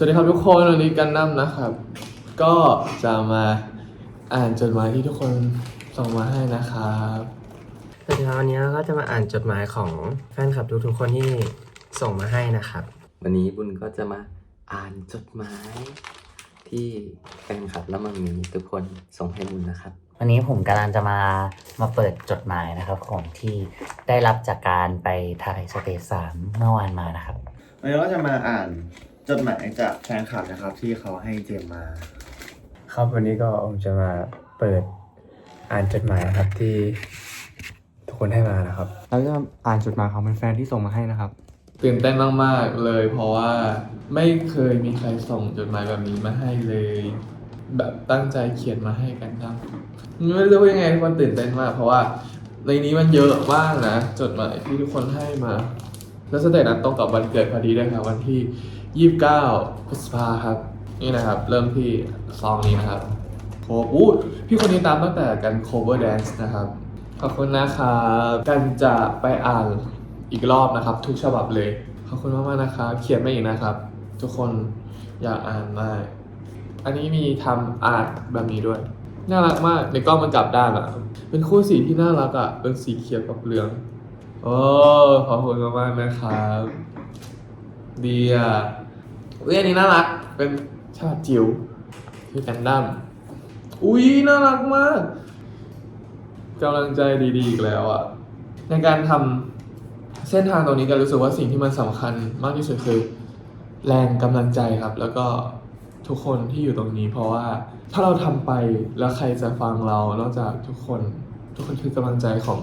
สวัสดีครับทุกคนวันนี้กันน้ำนะครับ ก็จะมาอ่านจดหมายที่ทุกคนส่งมาให้นะครับสวัสดีครับวันนี้เราก็จะมาอ่านจดหมายของแฟนคลับทุกๆคนที่ส่งมาให้นะครับ วันนี้บุญก็จะมาอ่านจดหมายที่แฟนคลับและมัมมีทุกคนส่งให้บุญนะครับ วันนี้ผมกำลังจะมามาเปิดจดหมายนะครับของที่ได้รับจากการไปถ่ายสเตจสามเมื่อวานมานะครับ วันนี้ก็จะมาอ่าน จดหมายจากแฟนคลับนะครับ ที่เขาให้เจมมา ครับวันนี้ก็ผมจะมาเปิดอ่านจดหมายนะครับที่ทุกคนให้มานะครับเราจะอ่านจดหมายของแฟนๆที่ส่งมาให้นะครับ ตื่นเต้นมากๆเลย เพราะว่าไม่เคยมีใครส่งจดหมายแบบนี้มาให้เลย แบบตั้งใจเขียนมาให้กันครับไม่รู้ว่ายังไงทุกคนตื่นเต้นมากเพราะว่าในนี้มันเยอะมากนะจดหมายที่ทุกคนให้มา แล้วสเตตนั้นตรงกับวันเกิดพอดีด้วยครับวันที่ 29พฤษภาครับ นี่นะครับ เริ่มที่ซองนี้นะครับโคอู้พี่คนนี้ตามตั้งแต่กัน cover dance นะครับ ขอบคุณนะครับกันจะไปอ่านอีกรอบนะครับ ทุกฉบับเลย ขอบคุณมากๆนะครับ เขียนมาอีกนะครับ ทุกคนอยากอ่านมาก อันนี้มีทำอาร์ตแบบนี้ด้วย น่ารักมากในกล้องมันกลับด้านอะเป็นคู่สีที่น่ารักอะเป็นสีเขียวกับเหลืองโอ้ขอบคุณมากๆนะครับ ดีอะเอ้ยอันนี้น่ารัก เป็นชาจิ๋วคือกันดั้มอุ้ยน่ารักมากกำลังใจดีๆอีกแล้วอะในการทำเส้นทางตรงนี้กันรู้สึกว่าสิ่งที่มันสำคัญมากที่สุดคือ แรงกำลังใจครับ แล้วก็ทุกคนที่อยู่ตรงนี้ เพราะว่าถ้าเราทำไปแล้วใครจะฟังเรานอกจากทุกคน ทุกคนคือกำลังใจของ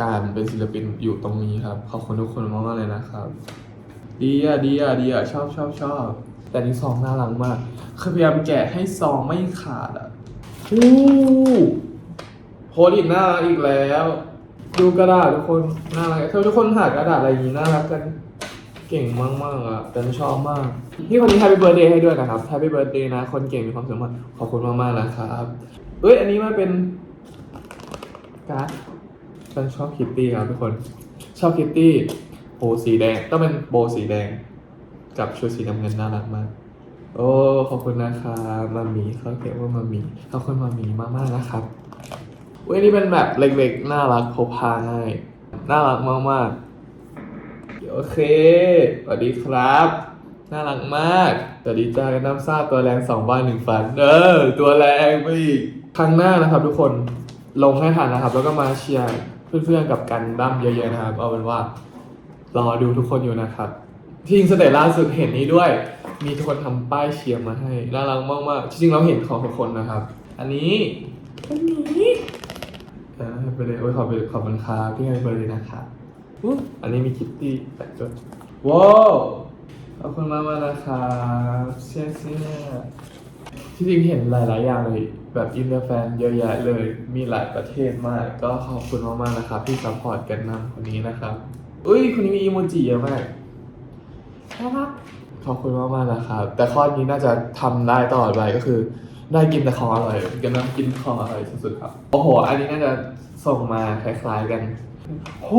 การเป็นศิลปินอยู่ตรงนี้ครับ ขอบคุณทุกคนมากๆเลยนะครับ ดีอะดีอะดีอะชอบชอบชอบแต่นี่ซองน่ารักมากคือพยายามแกะให้ซองไม่ขาดอะอู้โพสต์อีกน่ารักอีกแล้ว ดูกระดาษทุกคนน่ารักเธอทุกคนหากระดาษอะไรอย่างนี้น่ารักกันเก่งมากมากๆอะแต่ชอบมากพี่คนนี้ Happy Birthday ให้ด้วยนะครับ Happy Birthday นะ คนเก่งมีความสุขมากขอบคุณมากมากๆนะครับเอ้ยอันนี้มาเป็นการ์ดฉันชอบคิตตี้ครับทุกคน ชอบคิตตี้ โบสีแดงต้องเป็นโบสีแดง กับชุดสีน้ำเงินน่ารักมาก โอ้ขอบคุณนะครับมามีเขาเขียนว่ามามีขอบคุณมามีมากๆนะครับเว้ยนี่เป็นแบบเล็กๆน่ารักพกพาง่ายน่ารักมากๆโอเคสวัสดีครับ น่ารักมากสวัสดีจ้ากันน้ำซ่าตัวแรงสองบ้านหนึ่งฟันเออตัวแรงไปอีกครั้งหน้านะครับทุกคนลงให้ทันนะครับ แล้วก็มาเชียร์เพื่อนๆกับกันดั้มเยอะๆนะครับ เอาเป็นว่า รอดูทุกคนอยู่นะครับ ที่จริงสเตจล่าสุดเห็นนี้ด้วย มีทุกคนทำป้ายเชียร์มาให้น่ารักมากๆจริงๆเราเห็นของทุกคนนะครับ อันนี้อันนี้เออให้ไปเลยโอ้ยขอบคุณขอบคุณครับที่ให้ไปเลยนะครับอันนี้มีคิตตี้แปะจดว้าวขอบคุณมากมากนะครับเชี่ยเชี่ยที่จริงเห็นหลาย ๆ อย่างเลยแบบอินเตอร์แฟนเยอะแยะเลย มีหลายประเทศมาก ก็ขอบคุณมาก ๆ นะครับ ที่ซัพพอร์ตกันนำคนนี้นะครับ อุ้ยคนนี้มีอีโมจิเยอะมากน่ารักขอบคุณมากๆนะครับ แต่ข้อนี้น่าจะทำได้ตลอดไปก็คือ ได้กินแต่ของอร่อยกันน้ำกินของอร่อยสุดๆครับ โอ้โห อันนี้น่าจะส่งมาคล้ายๆกันโห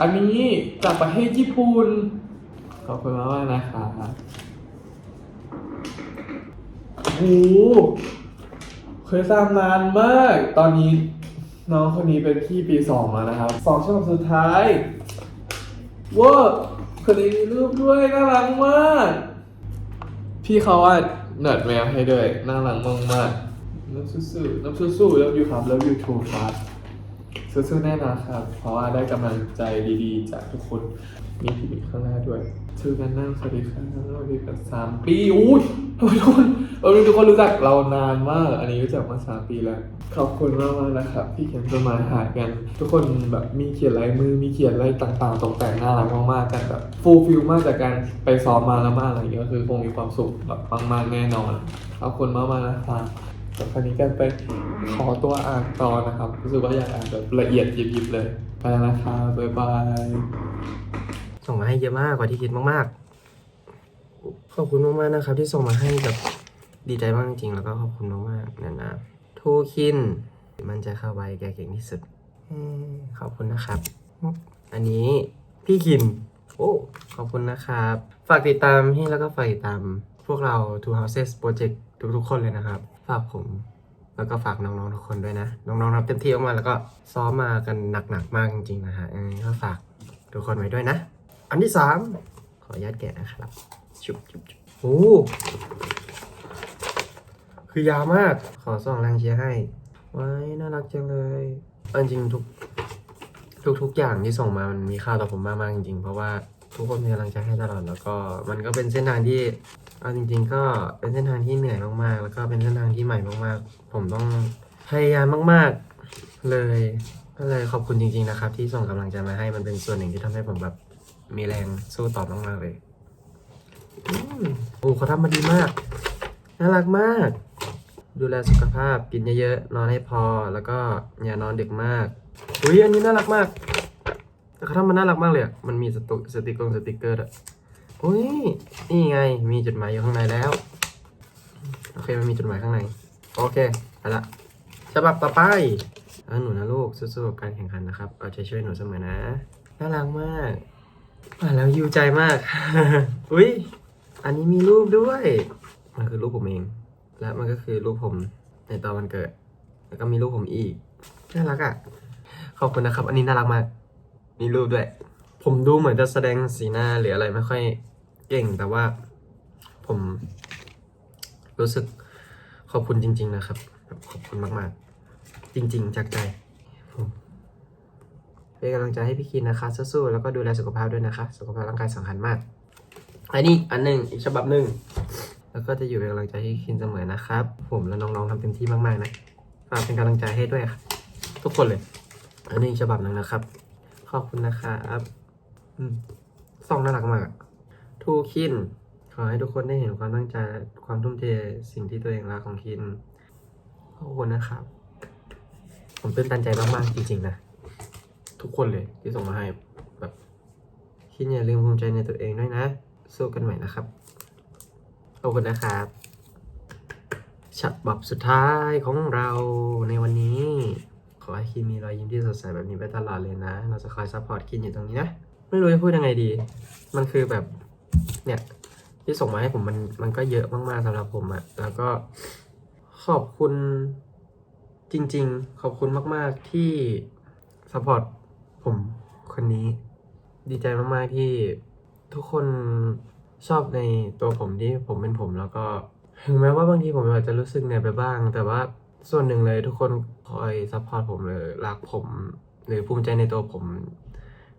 อันนี้จากประเทศญี่ปุ่น ขอบคุณมากๆนะครับโอ้โหเคยสร้างนานมาก ตอนนี้ น้องคนนี้เป็นพี่ปีสองแล้วนะครับสองชั่วงสุดท้ายว้าวคนนี้มีรูปด้วยน่ารักมาก พี่เขาวาเนิร์ดแมวให้ด้วยน่ารักมากมากน้ำสู้ๆน้ำสู้ๆแล้วอยู่ครับแล้วอยู่ทูครับสู้ๆแน่นอนครับ เพราะว่าได้กำลังใจดีๆ จากทุกคน มีพี่บิ๊กข้างหน้าด้วยชื่อกันนั่งสวัสดีครับสวัสดีครับสามปีอุ้ยทุกคนเออทุกคนรู้จักเรานานมาก อันนี้รู้จักมาสามปีแล้ว ขอบคุณมากมากๆนะครับที่เขียนจดหมายหากัน ทุกคนแบบมีเขียนลายมือมีเขียนอะไรต่างๆ ตกแต่งน่ารักมากๆกันแบบฟูลฟิลมากจากการไปซ้อมมาแล้วมากอะไรอย่างเงี้ยก็คือคงมีความสุขแบบมากๆแน่นอนขอบคุณมากมากๆนะครับแต่คราวนี้กันไปขอตัวอ่านต่อนะครับรู้สึกว่าอยากอ่านแบบละเอียดยิบๆเลยไปแล้วนะครับบ๊ายบาย ส่งมาให้เยอะมากกว่าที่คิดมากๆ ขอบคุณมากๆนะครับ ที่ส่งมาให้แบบดีใจมากจริงๆแล้วก็ขอบคุณมากๆนะนะทูคิน มันจะเข้าไวแกเก่งที่สุดอขอบคุณนะครับ อันนี้พี่คิน โอ้ขอบคุณนะครับ ฝากติดตามพี่แล้วก็ฝากติดตามพวกเรา Two Houses Project ทุกๆคนเลยนะครับ ฝากผมแล้วก็ฝากน้องๆทุกคนด้วยนะ น้องๆทำเต็มที่มากๆแล้วก็ซ้อมมากันหนักๆมากจริงๆนะฮะก็ฝากทุกคนไว้ด้วยนะ อันที่สามขออนุญาตแกะนะครับชุบชุบชุบโอ้คือยาวมากขอส่องแรงเชียร์ให้ ไว้น่ารักจังเลยเอาจริงๆทุกทุกๆอย่างที่ส่งมามันมีค่าต่อผมมากๆจริงๆ เพราะว่าทุกคนมีกำลังใจให้ตลอดแล้วก็มันก็เป็นเส้นทางที่เอาจริง ๆ ก็เป็นเส้นทางที่เหนื่อยมากๆ แล้วก็เป็นเส้นทางที่ใหม่มากๆ ผมต้องพยายามมาก ๆ เลยก็เลยขอบคุณจริง ๆ นะครับ ที่ส่งกำลังใจมาให้มันเป็นส่วนหนึ่งที่ทำให้ผมแบบ มีแรงสู้ต่อมากๆเลยอืมโอ้เขาทำมาดีมาก น่ารักมาก ดูแลสุขภาพกินเยอะๆ นอนให้พอแล้วก็อย่านอนดึกมากอุ้ยอันนี้น่ารักมากแต่เขาทำมันน่ารักมากเลยอะมันมีสตุสติกเกอร์สติกเกอร์อะอุ้ยนี่ไงมีจดหมายอยู่ข้างในแล้ว โอเคมันมีจดหมายข้างในโอเคเอาละฉบับต่อไปอหนูนะลูกสู้ๆกับการแข่งขันนะครับเอาใจช่วยหนูเสมอนะน่ารักมาก อ่านแล้วยิวใจมาก อุ้ย อันนี้มีรูปด้วย มันคือรูปผมเอง และมันก็คือรูปผมในตอนวันเกิด แล้วก็มีรูปผมอีก น่ารักอะ ขอบคุณนะครับ อันนี้น่ารักมาก มีรูปด้วย ผมดูเหมือนจะแสดงสีหน้าหรืออะไรไม่ค่อยเก่ง แต่ว่า ผม รู้สึกขอบคุณจริง ๆ นะครับ ขอบคุณมาก ๆ จริง ๆ จากใจผม เป็นกำลังใจให้พี่คินนะคะสู้ๆแล้วก็ดูแลสุขภาพด้วยนะคะ สุขภาพร่างกายสำคัญมาก อันนี้อันหนึ่งอีกฉบับหนึ่งแล้วก็จะอยู่เป็นกำลังใจให้คินเสมอนะครับ ผมและน้องๆทำเต็มที่มากๆนะฝากเป็นกำลังใจให้ด้วยครับทุกคนเลย อันนี้อีกฉบับหนึ่งนะครับ ขอบคุณนะครับอืมซองน่ารักมากทูคิน ขอให้ทุกคนได้เห็นความตั้งใจความทุ่มเทสิ่งที่ตัวเองรักของคินขอบคุณนะครับ ผมตื่นตันใจมากๆจริงๆนะ ทุกคนเลยที่ส่งมาให้แบบคิดอย่าลืมภูมิใจในตัวเองด้วยนะ สู้กันใหม่นะครับขอบคุณนะครับฉบับสุดท้ายของเราในวันนี้ ขอให้คินมีรอยยิ้มที่สดใสแบบนี้ไปตลอดเลยนะ เราจะคอยซัพพอร์ตคินอยู่ตรงนี้นะ ไม่รู้จะพูดยังไงดี มันคือแบบ เนี่ยที่ส่งมาให้ผมมันมันก็เยอะมากๆสำหรับผมอะแล้วก็ขอบคุณจริง ๆ ขอบคุณมาก ๆที่ซัพพอร์ต ผมคนนี้ ดีใจมาก ๆ ที่ทุกคนชอบในตัวผมที่ผมเป็นผมแล้วก็ ถึงแม้ว่าบางทีผมอาจจะรู้สึกเหนื่อยไปบ้าง แต่ว่าส่วนหนึ่งเลยทุกคนคอยซัพพอร์ตผมเลยรักผม หรือภูมิใจในตัวผม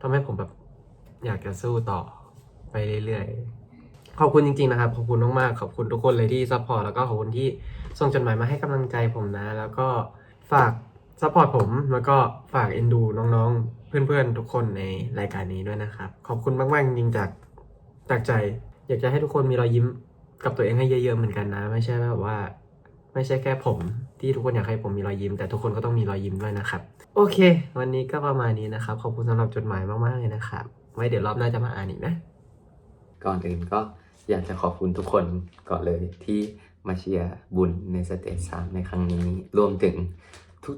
ทำให้ผมแบบอยากจะสู้ต่อไปเรื่อยๆ ขอบคุณจริง ๆ นะครับ ขอบคุณมากๆ ขอบคุณทุกคนเลยที่ซัพพอร์ตแล้วก็ขอบคุณที่ส่งจดหมายมาให้กำลังใจผมนะ แล้วก็ฝากซัพพอร์ตผม แล้วก็ฝากเอ็นดูน้องๆ เพื่อนๆทุกคนในรายการนี้ด้วยนะครับ ขอบคุณมากๆจริงจากจากใจ อยากจะให้ทุกคนมีรอยยิ้มกับตัวเองให้เยอะๆเหมือนกันนะ ไม่ใช่แบบว่า ไม่ใช่แค่ผม ที่ทุกคนอยากให้ผมมีรอยยิ้ม แต่ทุกคนก็ต้องมีรอยยิ้มด้วยนะครับ โอเค วันนี้ก็ประมาณนี้นะครับ ขอบคุณสำหรับจดหมายมากๆเลยนะครับไว้เดี๋ยวรอบหน้าจะมาอ่านอีกนะ ก่อนอื่นก็อยากจะขอบคุณทุกคนก่อนเลยที่มาเชียร์บุญในสเตจสามในครั้งนี้ รวมถึง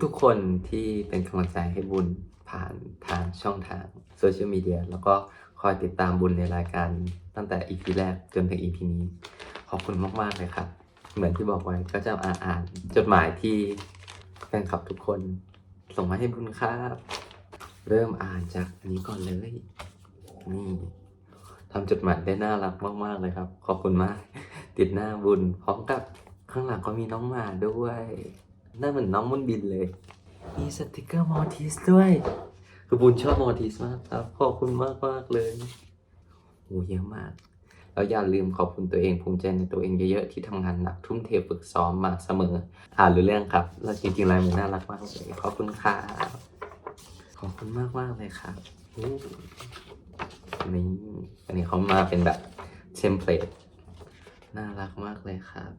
ทุกๆคนที่เป็นกำลังใจให้บุญ ผ่านทางช่องทางโซเชียลมีเดียแล้วก็คอยติดตามบุญในรายการตั้งแต่ EP แรกจนถึง EP นี้ ขอบคุณมาก ๆ เลยครับ เหมือนที่บอกไว้ก็จะอ่านานจดหมายที่แฟนคลับทุกคน ส่งมาให้บุญครับ เริ่มอ่านจากอันนี้ก่อนเลย นี่ทำจดหมายได้น่ารักมาก ๆ เลยครับ ขอบคุณมาก ติดหน้าบุญพร้อมกับข้างหลังก็มีน้องหมาด้วย หน่าเหมือนน้องมุนบินเลย มีสติกเกอร์มอร์ทิสด้วยคือบุญชอบมอร์ทิสมากครับ ขอบคุณมากมากๆเลยโอ้เยอะมากแล้วอย่าลืมขอบคุณตัวเองภูมิใจในตัวเองเยอะๆที่ทำงานหนักทุ่มเทฝึกซ้อมมาเสมออ่านรู้เรื่องครับ แล้วจริงๆลายมือน่ารักมากเลยขอบคุณครับขอบคุณมากมากๆเลยครับอู้นี่อันนี้เขามาเป็นแบบเทมเพลตน่ารักมากเลยครับ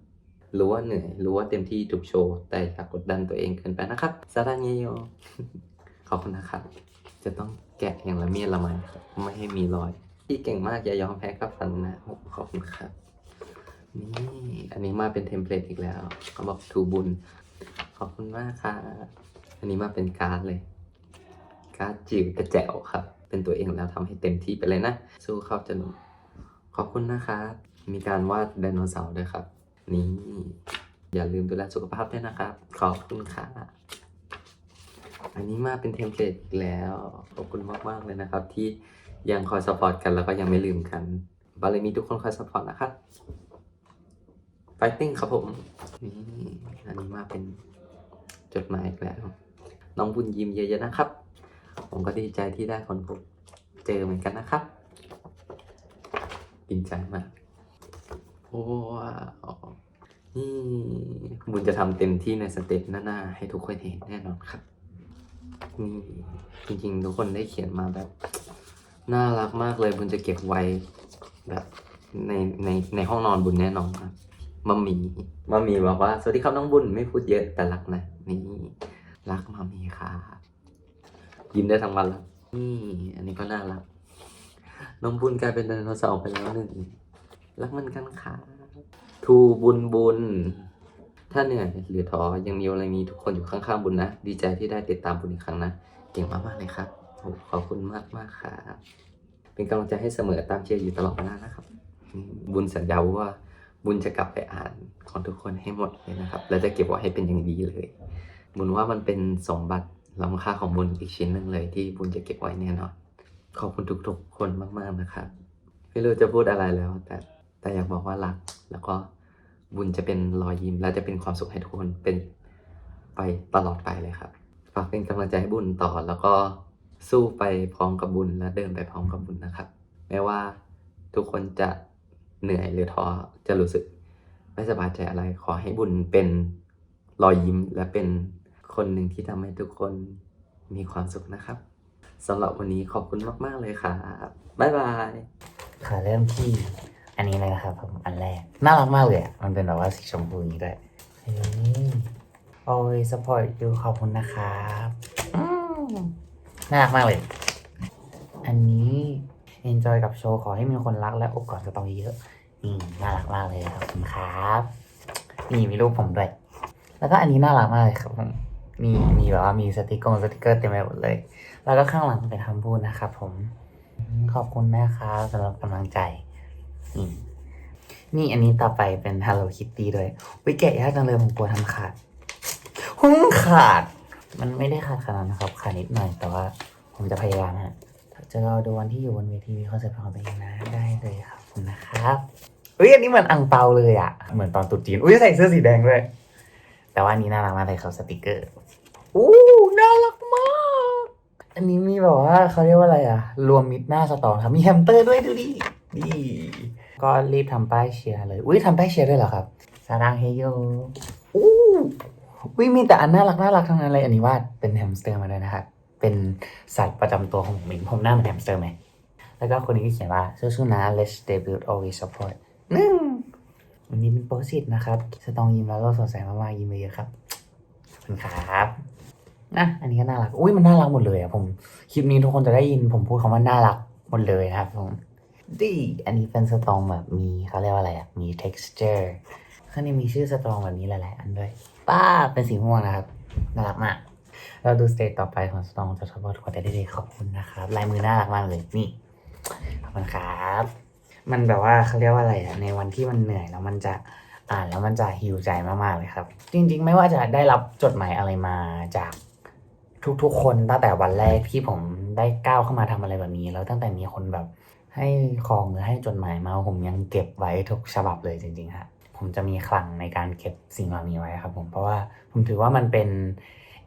รู้ว่าเหนื่อย รู้ว่าเต็มที่ทุกโชว์ แต่อย่ากดดันตัวเองเกินไปนะครับซาดังเยโยขอบคุณนะครับ จะต้องแกะอย่างละเมียดละไมครับไม่ให้มีรอย ที่เก่งมากอย่ายอมแพ้กับฝันนะ ขอบคุณครับ นี่อันนี้มาเป็นเทมเพลตอีกแล้วเขาบอกทูบุญ ขอบคุณมากครับอันนี้มาเป็นการ์ดเลย การ์ดจิ๋วกระแจวครับ เป็นตัวเองแล้วทำให้เต็มที่ไปเลยนะ สู้เข้าจะหนุนขอบคุณนะครับ มีการวาดไดโนเสาร์ด้วยครับ นี่ อย่าลืมดูแลสุขภาพด้วยนะครับ ขอบคุณค่ะ อันนี้มาเป็นเทมเพลตอีกแล้ว ขอบคุณมากๆเลยนะครับ ที่ยังคอยสปอร์ตกันแล้วก็ยังไม่ลืมกันบารมีทุกคนคอยสปอร์ตนะครับไฟติ้งครับผม นี่อันนี้มาเป็นจดหมายอีกแล้ว น้องบุญยิ้มเยอะๆนะครับ ผมก็ดีใจที่ได้คนพบเจอเหมือนกันนะครับดีใจมาก ว้าวนี่บุญจะทำเต็มที่ในสเต็ปหน้าๆให้ทุกคนเห็นแน่นอนครับนี่จริงๆ ทุกคนได้เขียนมาแบบ น่ารักมากเลยบุญจะเก็บไว้แบบในในในห้องนอนบุญแน่นอนครับมัมมี่มัมมี่บอกว่า สวัสดีครับน้องบุญไม่พูดเยอะแต่รักนะนี่รักมัมมี่ค่ะยิ้มได้ทั้งวันแล้วนี่ อันนี้ก็น่ารักน้องบุญกลายเป็นไดโนเสาร์ไปแล้วหนึ่ง รักมันกันค่ะทูบุญบุญ ถ้าเหนื่อยหรือท้อยังมีอะไรมีทุกคนอยู่ข้างๆบุญนะ ดีใจที่ได้ติดตามบุญอีกครั้งนะ เก่งมากๆเลยครับโอ้ขอบคุณมากมากครับเป็นกำลังใจให้เสมอตามเชียร์อยู่ตลอดเวลานะครับ บุญสัญญาว่าบุญจะกลับไปอ่านของทุกคนให้หมดเลยนะครับ และจะเก็บไว้ให้เป็นอย่างดีเลย บุญว่ามันเป็นสมบัติล้ำค่าของบุญอีกชิ้นหนึ่งเลย ที่บุญจะเก็บไว้แน่นอน ขอบคุณทุกๆคนมากๆนะครับ ไม่รู้จะพูดอะไรแล้วแต่ แต่อยากบอกว่ารัก แล้วก็บุญจะเป็นรอยยิ้มและจะเป็นความสุขให้ทุกคนเป็นไปตลอดไปเลยครับ ฝากเป็นกำลังใจให้บุญต่อ แล้วก็สู้ไปพร้อมกับบุญและเดินไปพร้อมกับบุญนะครับไม่ว่าทุกคนจะเหนื่อยหรือท้อจะรู้สึก ไม่สบายใจอะไร ขอให้บุญเป็นรอยยิ้มและเป็นคนหนึ่งที่ทำให้ทุกคนมีความสุขนะครับสำหรับวันนี้ขอบคุณมาก ๆ เลยครับบ๊ายบายค่ะเริ่มที่ อันนี้เลยนะครับผมอันแรก น่ารักมากเลยอะ มันเป็นแบบว่าสีชมพูอย่างนี้ด้วยเฮ้ย always support you ขอบคุณนะครับอืมน่ารักมากเลย อันนี้ enjoy กับโชว์ขอให้มีคนรักและอบกอดสตองเยอะๆนี่น่ารักมากเลยขอบคุณครับ นี่มีรูปผมด้วย แล้วก็อันนี้น่ารักมากเลยครับผมมีมีแบบว่ามีสติกเกอร์สติกเกอร์เต็มไปหมดเลย แล้วก็ข้างหลังเป็นคำพูดนะครับผมอืมขอบคุณแม่ครับสำหรับกำลังใจ นี่อันนี้ต่อไปเป็น Hello Kitty ด้วยวิแกะยากจังเลยผมกลัวทำขาดหุ้งขาด มันไม่ได้ขาดขนาดนะครับ ขาดนิดหน่อย แต่ว่าผมจะพยายามฮะจะรอดูวันที่อยู่บนเวทีวิเคราเสิร็จของตัวเองนะได้เลยครับคุณนะครับอุ้ยอันนี้เหมือนอังเปาเลยอะเหมือนตอนตุ๊จีนอุ้ยใส่เสื้อสีแดงด้วย แต่ว่านี้น่ารักมากเลยครับสติกเกอร์อู้น่ารักมาก อันนี้มีแบบว่าเขาเรียกว่าอะไรอะรวมมิดหน้าสตองครับมีแฮมสเตอร์ด้วยดูดิดี ก็รีบทำป้ายเชียร์เลย อุ้ยทำป้ายเชียร์ด้วยเหรอครับ สารังเฮโยอู้อุ้ยมีแต่อันน่ารักน่ารักทั้งนั้นเลยอันนี้วาดเป็นแฮมสเตอร์มาด้วยนะครับ เป็นสัตว์ประจำตัวของผมเองผมหน้าเหมือนแฮมสเตอร์ไหม แล้วก็คนนี้ก็เขียนว่าสู้ๆนะ let's debut always support นึ่งวันนี้เป็นโพสิตนะครับ สตองยิ้มแล้วก็สดใสมากๆยิ้มเยอะครับขอบคุณครับนะอันนี้ก็น่ารัก อุ้ยมันน่ารักหมดเลยอะผม คลิปนี้ทุกคนจะได้ยินผมพูดคำว่าน่ารักหมดเลยนะครับผม ดี อันนี้เป็นสตองแบบมีเขาเรียกว่าอะไรอะมี texture ข้างในมีชื่อสตองแบบนี้หลายๆอันด้วย ป้าเป็นสีม่วงนะครับ น่ารักมาก เราดูสเตจต่อไปของสตองจะทบทวดได้เลยขอบคุณนะครับ ลายมือน่ารักมากเลย นี่ ขอบคุณครับ มันแบบว่าเขาเรียกว่าอะไรอะในวันที่มันเหนื่อยแล้วมันจะอ่านแล้วมันจะฮิวใจมากๆเลยครับ จริง ๆ ไม่ว่าจะได้รับจดหมายอะไรมาจากทุกๆ คนตั้งแต่วันแรกที่ผมได้ก้าวเข้ามาทำอะไรแบบนี้ แล้วตั้งแต่มีคนแบบ ให้ของหรือให้จดหมายมาผมยังเก็บไว้ทุกฉบับเลยจริงๆฮะผมจะมีคลังในการเก็บสิ่งเหล่านี้ไว้ครับผมเพราะว่าผมถือว่ามันเป็น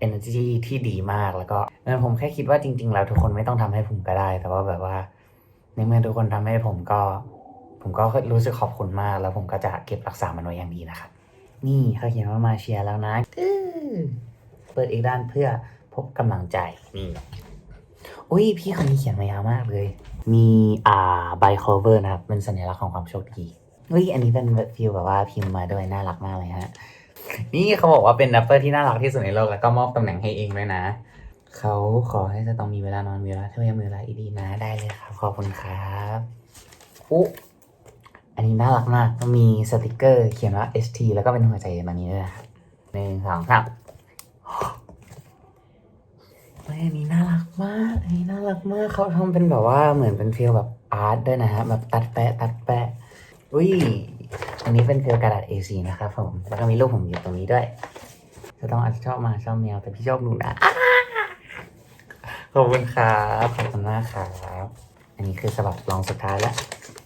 energy ที่ดีมากแล้วก็เออผมแค่คิดว่าจริง ๆ แล้วทุกคนไม่ต้องทำให้ผมก็ได้ แต่ว่าแบบว่าในเมื่อทุกคนทำให้ผมก็ ผมก็รู้สึกขอบคุณมาก แล้วผมก็จะเก็บรักษามันไว้อย่างดีนะครับนี่เขาเขียนว่ามาเชียร์แล้วนะเปิดอีกด้านเพื่อพบกำลังใจนี่ อุ้ยพี่คนนี้เขียนมายาวมากเลย มีอ่าใบคอเวอร์นะครับเป็นสัญลักษณ์ของความโชคดีเฮ้ยอันนี้เป็นฟิลแบบว่าพิมพ์มาด้วยน่ารักมากเลยฮะนี่เขาบอกว่าเป็นแรปเปอร์ที่น่ารักที่สุดในโลกแล้วก็มอบตำแหน่งให้เองด้วยนะเขาขอให้จะต้องมีเวลานอนมีเวลาเที่ยวมีเวลาอีดีนะได้เลยครับขอบคุณครับอุ๊อันนี้น่ารักมากก็มีสติกเกอร์เขียนว่า ST แล้วก็เป็นหัวใจแบบนี้ด้วยนะหนึ่งสองสาม ยอันนี้น่ารักมากอันนี้น่ารักมากเขาทำเป็นแบบว่าเหมือนเป็นฟีลแบบอาร์ตด้วยนะฮะแบบตัดแปะตัดแปะอุ้ยอันนี้เป็นคือกระดาษ A4 นะครับผมแล้วก็มีรูปผมอยู่ตรงนี้ด้วยจะต้องอาจจะชอบมาชอบแมวแต่พี่ชอบหนูนะอ่าขอบคุณครับขอบคุณมากครับอันนี้คือสบับลองสุดท้ายแล้ว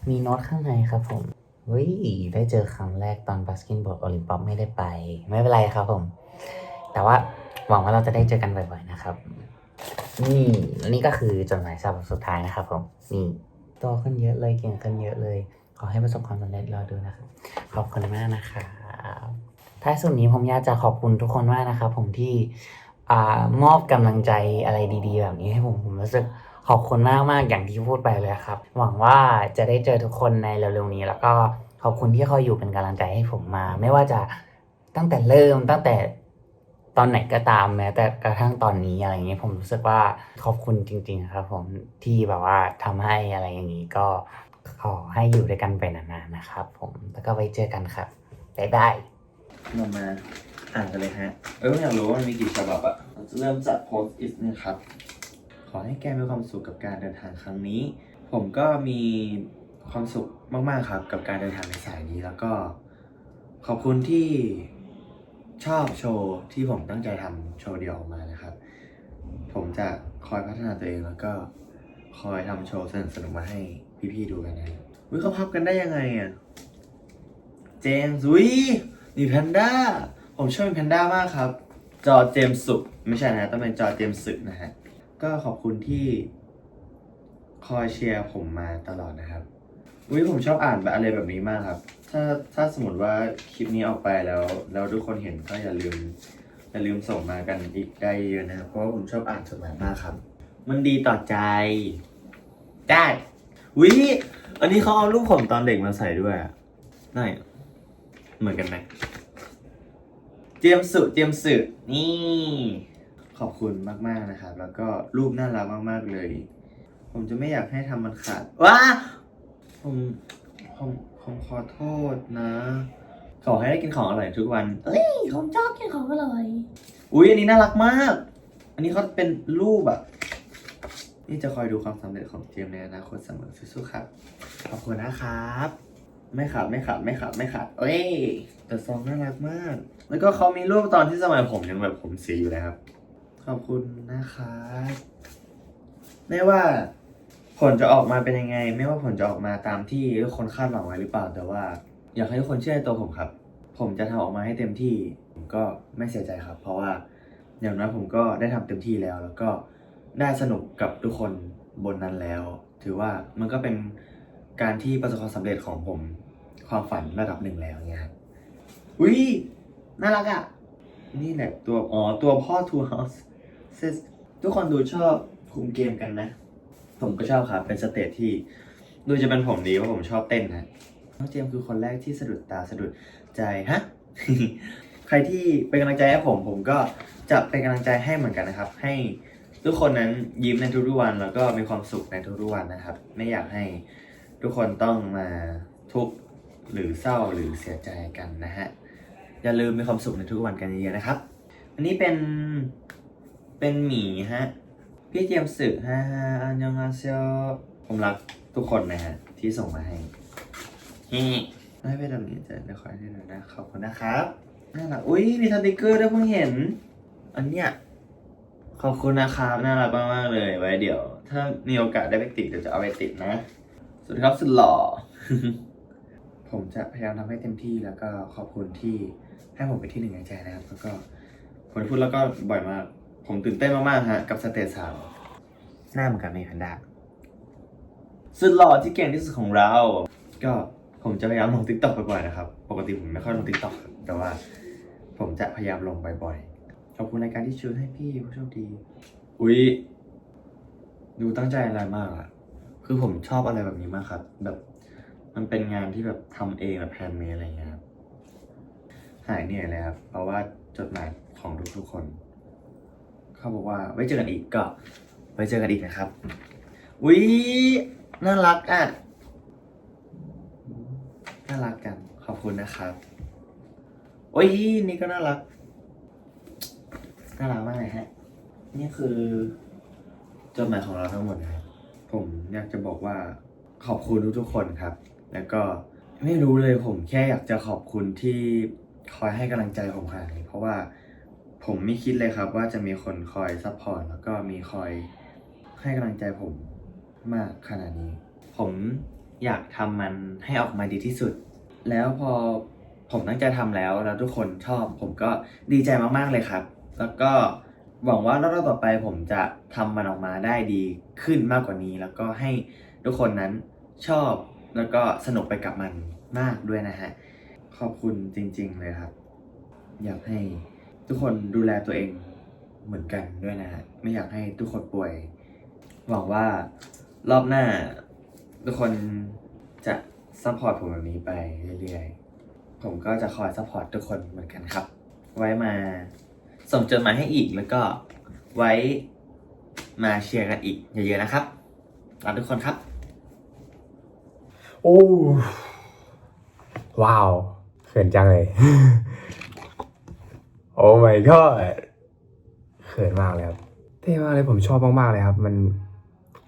มีโน้ตข้างในครับผมเฮ้ยได้เจอครั้งแรกตอนบาสกินบอลโอลิมปิกไม่ได้ไป ไม่เป็นไรครับผม แต่ว่าหวังว่าเราจะได้เจอกันบ่อยๆนะครับ นี่และนี่ก็คือจดหมายฉบับสุดท้ายนะครับผมนี่โตขึ้นเยอะเลยเก่งขึ้นเยอะเลย ขอให้ประสบความสำเร็จรอดูนะครับขอบคุณมากนะครับท้ายสุดนี้ผมอยากจะขอบคุณทุกคนมากนะครับผมที่อมอบกำลังใจอะไรดี ๆ แบบนี้ให้ผมผมรู้สึกขอบคุณมากมากๆอย่างที่พูดไปเลยครับ หวังว่าจะได้เจอทุกคนในเร็วๆนี้ แล้วก็ขอบคุณที่คอยอยู่เป็นกำลังใจให้ผมมา ไม่ว่าจะตั้งแต่เริ่มตั้งแต่ ตอนไหนก็ตามแม้แต่กระทั่งตอนนี้อะไรอย่างเงี้ยผมรู้สึกว่าขอบคุณจริง ๆ ครับ ผมที่แบบว่าทำให้อะไรอย่างนี้ก็ขอให้อยู่ด้วยกันไปนานๆนะครับ ผมแล้วก็ไว้เจอกันครับบ๊ายบายเรามาอ่านกันเลยฮะ เอออยากรู้ว่ามันมีกี่ฉบับอะเราจะเริ่มจากโพสต์อิสเนี่ยครับ ขอให้แกมีความสุขกับการเดินทางครั้งนี้ ผมก็มีความสุขมากๆครับ กับการเดินทางในสายนี้แล้วก็ ขอบคุณที่ ชอบโชว์ที่ผมตั้งใจทำโชว์เดียวออกมานะครับ ผมจะคอยพัฒนาตัวเองแล้วก็คอยทำโชว์สนุกๆมาให้พี่ๆดูกันนะวิเขาพับกันได้ยังไงอะเจมส์วิมีแพนด้า ผมชอบแพนด้ามากครับ จอเจมสุไม่ใช่นะต้องเป็นจอเจมส์สึกนะฮะก็ขอบคุณที่คอยเชียร์ผมมาตลอดนะครับ วิผมชอบอ่านแบบอะไรแบบนี้มากครับ ถ้าถ้าสมมติว่าคลิปนี้ออกไปแล้วแล้วทุกคนเห็นก็อย่าลืมอย่าลืมส่งมากันอีกได้เยอะนะครับเพราะว่าผมชอบอ่านจดหมายมากครับ มันดีต่อใจ ได้วิอันนี้เขาเอารูปผมตอนเด็กมาใส่ด้วยอะได้เหมือนกันไหมเจมส์สุเจมส์สุนี่ ขอบคุณมาก ๆ นะครับ แล้วก็รูปน่ารักมาก ๆ เลย ผมจะไม่อยากให้ทำมันขาดว้า ผมผมผมขอโทษนะ ขอให้ได้กินของอร่อยทุกวัน เอ้ยผมชอบกินของอร่อย อุ้ยอันนี้น่ารักมาก อันนี้เขาเป็นรูปอะนี่จะคอยดูความสำเร็จของเจมส์ในอนาคตเสมอสู้ๆครับ ขอบคุณนะครับ ไม่ขาดไม่ขาดไม่ขาดไม่ขาดเอ้ย แต่ซองน่ารักมาก แล้วก็เขามีรูปตอนที่สมัยผมยังแบบผมสีอยู่เลยครับ ขอบคุณนะครับ ไม่ว่า ผลจะออกมาเป็นยังไง ไม่ว่าผลจะออกมาตามที่ทุกคนคาดหวังไว้หรือเปล่า แต่ว่า อยากให้ทุกคนเชื่อในตัวผมครับ ผมจะทำออกมาให้เต็มที่ผมก็ไม่เสียใจครับ เพราะว่าอย่างน้อยผมก็ได้ทำเต็มที่แล้ว แล้วก็ได้สนุกกับทุกคนบนนั้นแล้ว ถือว่ามันก็เป็นการที่ประสบความสำเร็จของผมความฝันระดับหนึ่งแล้วเนี่ยครับอุ้ยน่ารักอะ นี่แหละตัวอ๋อตัวพ่อ Two House ทุกคนดูชอบคุมเกมกันนะ ผมก็ชอบครับเป็นสเตจที่ดูจะเป็นผมดีเพราะผมชอบเต้นนะน้องเจมส์คือคนแรกที่สะดุดตาสะดุดใจฮะใครที่เป็นกำลังใจให้ผม ผมก็จะเป็นกำลังใจให้เหมือนกันนะครับ ให้ทุกคนนั้นยิ้มในทุกๆวัน แล้วก็มีความสุขในทุกๆวันนะครับ ไม่อยากให้ทุกคนต้องมาทุกข์หรือเศร้าหรือเสียใจกันนะฮะอย่าลืมมีความสุขในทุกวันกันเยอะๆนะครับ อันนี้เป็นเป็นหมีฮะ พี่เตรียมสึกฮะฮะอันยองฮาเซลผมรักทุกคนนะฮะ ที่ส่งมาให้ฮิได้ไปแบบนี้จะได้คอยให้หน่อยนะขอบคุณนะครับน่ารักอุ้ยมีสติกเกอร์ด้วยเพิ่งเห็น อันเนี้ยขอบคุณนะครับน่ารักมากๆเลยไว้เดี๋ยว ถ้ามีโอกาสได้ไปติดเดี๋ยวจะเอาไปติดนะสวัสดีครับสุดหล่อ ผมจะพยายามทำให้เต็มที่แล้วก็ขอบคุณที่ให้ผมไปนที่หนึ่งในใจนะครับ แล้วก็ผมพูดแล้วก็บ่อยมาก ผมตื่นเต้นมากๆฮะกับสเตจสามหน้าเหมือนกับเมคันดาสุดหล่อที่เก่งที่สุดของเรา ก็ผมจะพยายามลงทิกตอกบ่อยๆนะครับ ปกติผมไม่ค่อยลงทิกตอกแต่ว่า ผมจะพยายามลงบ่อยๆ ขอบคุณรายการที่ช่วยให้พี่ผู้โชคดี อุ๊ย ดูตั้งใจอะไรมากอะคือผมชอบอะไรแบบนี้มากครับ แบบ มันเป็นงานที่แบบทำเองแบบแฮนด์เมดอะไรเงี้ยครับ หายเหนื่อยเลยครับ เพราะว่าจดหมายของทุกๆคน เขาบอกว่าไว้เจอกันอีกก็ไว้เจอกันอีกนะครับอุ๊ยน่ารักอะน่ารักกันขอบคุณนะครับโอ้ยนี่ก็น่ารักน่ารักมากเลยฮะ นี่คือจดหมายของเราทั้งหมดนะครับผมอยากจะบอกว่าขอบคุณทุกๆคนครับ แล้วก็ไม่รู้เลยผมแค่อยากจะขอบคุณที่คอยให้กำลังใจผมขนาดนี้เพราะว่า ผมไม่คิดเลยครับว่าจะมีคนคอยซัพพอร์ตแล้วก็มีคอยให้กำลังใจผมมากขนาดนี้ ผมอยากทำมันให้ออกมาดีที่สุด แล้วพอผมตั้งใจทำแล้วแล้วทุกคนชอบ ผมก็ดีใจมากๆเลยครับ แล้วก็หวังว่ารอบต่อไปผมจะทำมันออกมาได้ดีขึ้นมากกว่านี้ แล้วก็ให้ทุกคนนั้นชอบแล้วก็สนุกไปกับมันมากด้วยนะฮะ ขอบคุณจริง ๆ เลยครับ อยากให้ ทุกคนดูแลตัวเองเหมือนกันด้วยนะฮะไม่อยากให้ทุกคนป่วย หวังว่ารอบหน้า ทุกคนจะซัพพอร์ตผมแบบนี้ไปเรื่อยๆ ผมก็จะคอยซัพพอร์ตทุกคนเหมือนกันครับ ไว้มาส่งจดหมายให้อีกแล้วก็ไว้มาเชียร์กันอีกเยอะๆนะครับรักทุกคนครับ โอ้ว้าวเขินจังเลย โอ้ my god เขินมากเลยครับ เท่มากเลยผมชอบมากๆเลยครับ มัน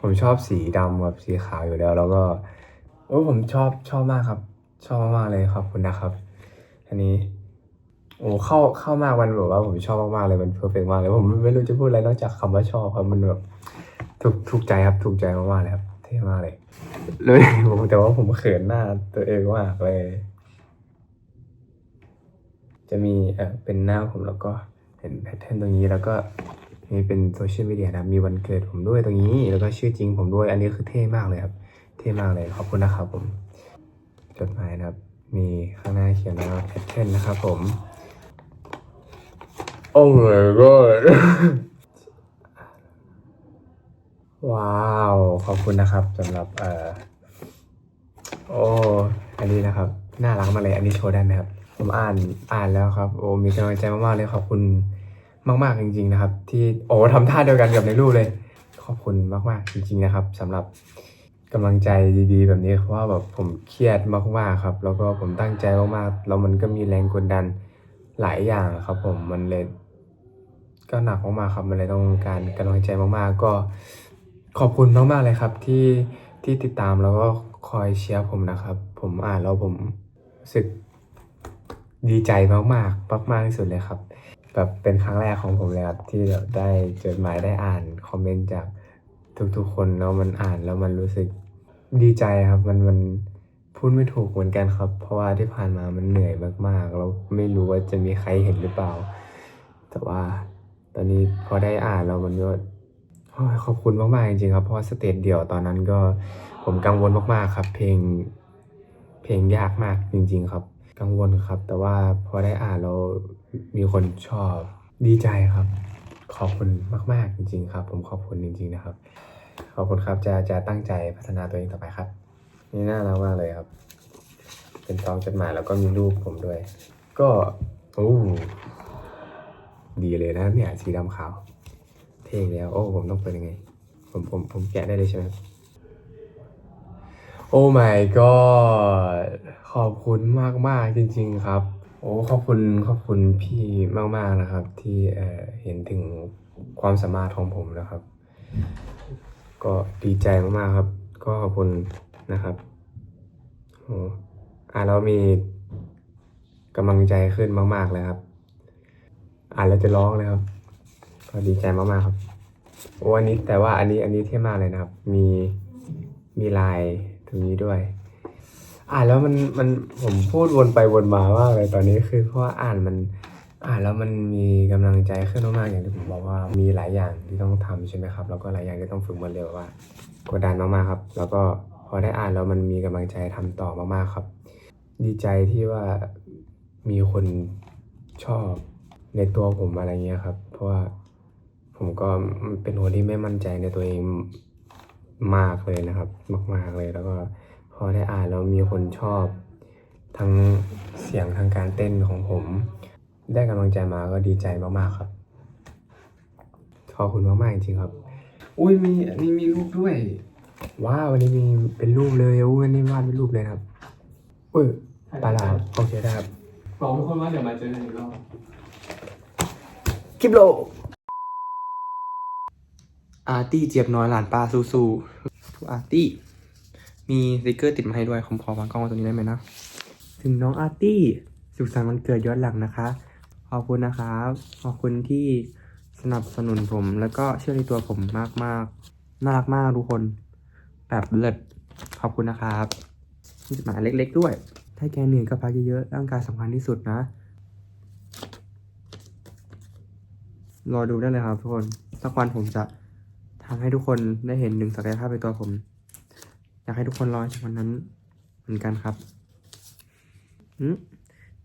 ผมชอบสีดำกับสีขาวอยู่แล้ว แล้วก็โอ้ผมชอบชอบมากครับ ชอบมากๆเลยขอบคุณนะครับ อันนี้ โอ้เข้าเข้ามากมันแบบว่าผมชอบมากๆเลยมันเพอร์เฟกมากเลยผมไม่รู้จะพูดอะไรนอกจากคำว่าชอบครับมันแบบถูกถูกใจครับ ถูกใจมากๆเลยครับ เท่มากเลยเลยผมแต่ว่าผมเขินหน้าตัวเองมากเลย จะมีเออเป็นหน้าผมแล้วก็เห็นแพทเทิร์นตรงนี้แล้วก็นี่เป็นโซเชียลมีเดียนะมีวันเกิดผมด้วยตรงนี้ แล้วก็ชื่อจริงผมด้วยอันนี้คือเท่มากเลยครับ เท่มากเลยขอบคุณนะครับผมจดหมายนะครับ มีข้างหน้าเขียนว่าแพทเทิร์นนะครับผมโอ้ my god ว้าว ขอบคุณนะครับสำหรับเอ่อโอ้อันนี้นะครับ น่ารักมากเลย อันนี้โชว์ได้ไหมครับ ผมอ่านอ่านแล้วครับ โอ้มีกำลังใจมากๆเลยขอบคุณมาก ๆจริง ๆนะครับ ที่โอ้ทำท่าเดียวกันกับในรูปเลย ขอบคุณมากๆจริง ๆนะครับสำหรับกำลังใจดีๆ แบบนี้เพราะว่าแบบผมเครียดมากๆครับ แล้วก็ผมตั้งใจมากๆแล้วมันก็มีแรงกดดันหลายอย่างครับ ผมมันเลยก็หนักมากๆครับมันเลยต้องการกำลังใจมากๆ ก็ขอบคุณมากๆเลยครับที่ที่ติดตามแล้วก็คอยเชียร์ผมนะครับ ผมอ่านแล้วผมรู้สึก ดีใจมากๆมากๆที่สุดเลยครับ แบบเป็นครั้งแรกของผมเลยครับที่แบบได้จดหมายได้อ่านคอมเมนต์จากทุกๆคนแล้วมันอ่านแล้วมันรู้สึกดีใจครับ มันมันพูดไม่ถูกเหมือนกันครับ เพราะว่าที่ผ่านมามันเหนื่อยมากๆแล้วไม่รู้ว่าจะมีใครเห็นหรือเปล่า แต่ว่าตอนนี้พอได้อ่านแล้วมันก็โอ้ยขอบคุณมากๆจริงๆครับเพราะว่าสเตจเดี่ยวตอนนั้นก็ผมกังวลมากๆครับ เพลงเพลงยากมากจริง ๆ ครับ กังวลครับ แต่ว่าพอได้อ่านแล้วมีคนชอบดีใจครับ ขอบคุณมาก ๆ จริง ๆ ครับ ผมขอบคุณจริง ๆ นะครับ ขอบคุณครับจะจะตั้งใจพัฒนาตัวเองต่อไปครับ นี่น่ารักมากเลยครับ เป็นซองจดหมายแล้วก็มีรูปผมด้วย ก็โอ้ดีเลยนะเนี่ยสีดำขาว เท่แล้ว โอ้ผมต้องเปิดยังไง ผมผมผมแกะได้เลยใช่ไหมครับ โอ้ my god ขอบคุณมากมากๆจริง ๆ ครับ โอ้ขอบคุณขอบคุณพี่มากๆนะครับ ที่เอ่อเห็นถึงความสามารถของผมนะครับ ก็ดีใจมากๆครับ ก็ขอบคุณนะครับโอ้อ่านแล้วมีกำลังใจขึ้นมาก ๆเลยครับ อ่านแล้วจะร้องเลยครับ ก็ดีใจมากๆครับโอ้อันนี้แต่ว่าอันนี้อันนี้เท่มากเลยนะครับ มีมีลาย ตรงนี้ด้วย อ่านแล้วมันมันผมพูดวนไปวนมามากเลยตอนนี้คือเพราะว่าอ่านมันอ่านแล้วมันมีกำลังใจขึ้นมากๆอย่างที่ผมบอกว่ามีหลายอย่างที่ต้องทำใช่ไหมครับ แล้วก็หลายอย่างที่ต้องฝึกมาเร็วว่ากดดันมากๆครับ แล้วก็พอได้อ่านแล้วมันมีกำลังใจทำต่อมากๆครับ ดีใจที่ว่ามีคนชอบในตัวผมอะไรเงี้ยครับ เพราะว่าผมก็เป็นคนที่ไม่มั่นใจในตัวเอง มากเลยนะครับ มาก ๆเลยแล้วก็พอได้อ่านแล้วมีคนชอบ ทั้งเสียงทางการเต้นของผม ได้กำลังใจมาก็ดีใจมากๆครับ ขอบคุณมากๆจริงๆครับ อุ้ยมีอันนี้มีรูปด้วยว้าววันนี้มีเป็นรูปเลยอุ้ยวันนี้วาดเป็นรูปเลยนะครับอุ้ยไปแล้วครับโอเคได้ครับบอกทุกคนว่าเดี๋ยวมาเจอกันอีกรอบคลิปโล อาร์ตี้เจี๊ยบน้อยหลานป้าสู้ๆอาร์ตี้ มีสติกเกอร์ติดมาให้ด้วย ผมขอวางกล้องไว้ตรงนี้ได้ไหมนะ ถึงน้องอาร์ตี้ สุขสันต์วันเกิดย้อนหลังนะคะ ขอบคุณนะครับ ขอบคุณที่สนับสนุนผม แล้วก็เชื่อในตัวผมมากๆ น่ารักมากทุกคน แบบเลิศ ขอบคุณนะครับมีจดหมายเล็ก ๆ ด้วย ถ้าแกเหนื่อยก็พักเยอะๆ ร่างกายสำคัญที่สุดนะ รอดูได้เลยครับทุกคน สักวันผมจะ ทำให้ทุกคนได้เห็นหนึ่งศักยภาพในตัวผม อยากให้ทุกคนรอถึงวันนั้นเหมือนกันครับ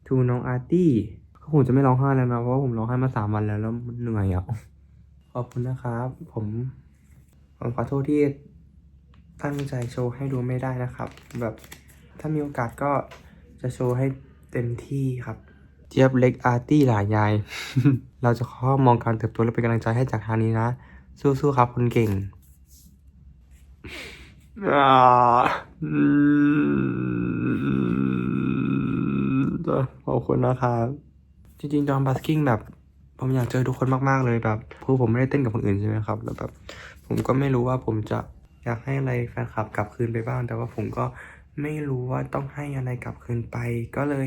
ทูน้องอาร์ตี้ก็คงจะไม่ร้องไห้แล้วนะเพราะว่าผมร้องไห้มาสามวันแล้วแล้วมันเหนื่อยอะขอบคุณนะครับ ผม ผมขอโทษที่ตั้งใจโชว์ให้ดูไม่ได้นะครับ แบบถ้ามีโอกาสก็จะโชว์ให้เต็มที่ครับเจี๊ยบเล็กอาร์ตี้หลายยาย เราจะข้อมองการเติบโตและเป็นกำลังใจให้จากทางนี้นะ สู้ๆครับคนเก่งอ่าอืมขอบคุณนะครับ จริงๆตอนบัสกิ้งแบบ ผมอยากเจอทุกคนมากๆเลยแบบคือผมไม่ได้เต้นกับคนอื่นใช่ไหมครับ แล้วแบบ ผมก็ไม่รู้ว่าผมจะอยากให้อะไรแฟนคลับกลับคืนไปบ้าง แต่ว่าผมก็ไม่รู้ว่าต้องให้อะไรกลับคืนไป ก็เลย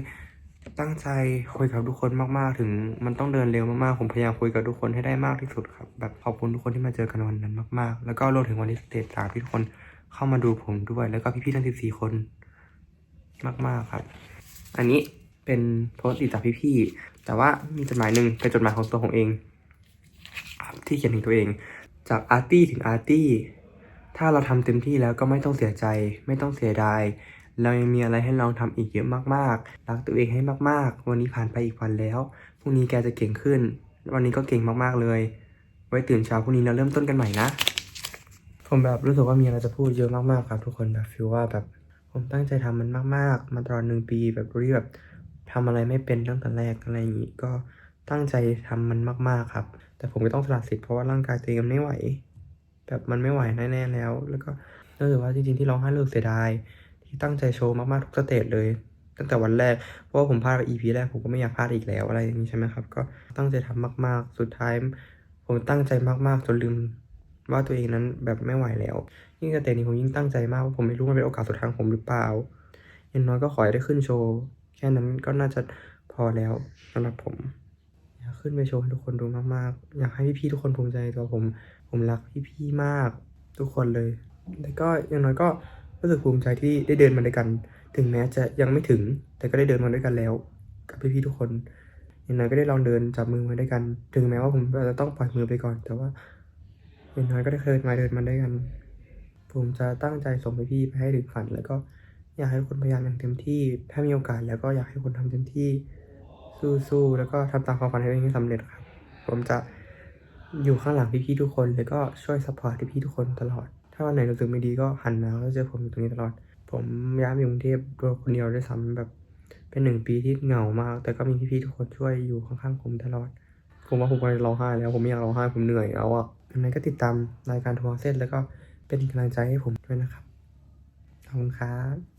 ตั้งใจคุยกับทุกคนมากๆ ถึงมันต้องเดินเร็วมากๆ ผมพยายามคุยกับทุกคนให้ได้มากที่สุดครับ แบบขอบคุณทุกคนที่มาเจอกันวันนั้นมากๆ แล้วก็รวมถึงวันที่สเตจสามที่ทุกคนเข้ามาดูผมด้วย แล้วก็พี่ๆทั้ง14คนมากๆครับ อันนี้เป็นโพสต์จากพี่ๆ แต่ว่ามีจดหมายหนึ่งเป็นจดหมายของตัวผมเอง ที่เขียนถึงตัวเอง จากอาร์ตี้ถึงอาร์ตี้ ถ้าเราทำเต็มที่แล้วก็ไม่ต้องเสียใจ ไม่ต้องเสียดาย เรายังมีอะไรให้ลองทำอีกเยอะมากๆ รักตัวเองให้มากๆ วันนี้ผ่านไปอีกวันแล้ว พรุ่งนี้แกจะเก่งขึ้น วันนี้ก็เก่งมากๆเลย ไว้ตื่นเช้าพรุ่งนี้เราเริ่มต้นกันใหม่นะ ผมแบบรู้สึกว่ามีอะไรจะพูดเยอะมากๆครับ ทุกคนแบบฟีลว่าแบบผมตั้งใจทำมันมากๆ มาตลอดหนึ่งปีแบบที่แบบทำอะไรไม่เป็นตั้งแต่แรกอะไรอย่างนี้ก็ตั้งใจทำมันมากๆครับ แต่ผมก็ต้องสละสิทธิ์เพราะว่าร่างกายตัวเองมันไม่ไหว แบบมันไม่ไหวแน่ๆแล้ว แล้วก็รู้สึกว่าจริงๆที่ร้องไห้รู้สึกเสียดาย ที่ตั้งใจโชว์มากๆทุกสเตจเลย ตั้งแต่วันแรก เพราะว่าผมพลาดไป EP แรกผมก็ไม่อยากพลาดอีกแล้วอะไรอย่างนี้ใช่ไหมครับ ก็ตั้งใจทำมาก ๆ สุดท้าย ผมตั้งใจมากๆจนลืมว่าตัวเองนั้นแบบไม่ไหวแล้ว ยิ่งสเตจนี้ผมยิ่งตั้งใจมากว่าผมไม่รู้มันเป็นโอกาสสุดท้ายของผมหรือเปล่าอย่างน้อยก็ขอให้ได้ขึ้นโชว์แค่นั้นก็น่าจะพอแล้วสำหรับผมอยากขึ้นไปโชว์ให้ทุกคนดูมากๆ อยากให้พี่ๆทุกคนภูมิใจตัวผม ผมรักพี่ๆมากทุกคนเลย แต่ก็อย่างน้อยก็ รู้สึกภูมิใจที่ได้เดินมาด้วยกัน ถึงแม้จะยังไม่ถึง แต่ก็ได้เดินมาด้วยกันแล้ว กับพี่ๆทุกคนอย่างน้อยก็ได้ลองเดินจับมือมาด้วยกัน ถึงแม้ว่าผมจะต้องปล่อยมือไปก่อน แต่ว่าอย่างน้อยก็ได้เคยมาเดินมาด้วยกัน ผมจะตั้งใจส่งไปพี่ไปให้ถึงฝัน แล้วก็อยากให้คนพยายามอย่างเต็มที่ ถ้ามีโอกาสแล้วก็อยากให้คนทำเต็มที่ สู้ๆแล้วก็ทำตามความฝันให้ตัวเองให้สำเร็จครับ ผมจะอยู่ข้างหลังพี่ๆทุกคน แล้วก็ช่วยซัพพอร์ตพี่ๆทุกคนตลอด ถ้าวันไหนรู้สึกไม่ดีก็หันมาแล้วเจอผมอยู่ตรงนี้ตลอด ผมย้ายไปกรุงเทพตัวคนเดียวด้วยซ้ำแบบเป็นหนึ่งปีที่เหงามาก แต่ก็มีพี่ๆทุกคนช่วยอยู่ข้างๆผมตลอด ผมว่าผมกำลังร้องไห้แล้วผมไม่อยากร้องไห้ผมเหนื่อยแล้วอะยังไงก็ติดตามรายการทัวร์เส้นแล้วก็เป็นกำลังใจให้ผมด้วยนะครับขอบคุณครับ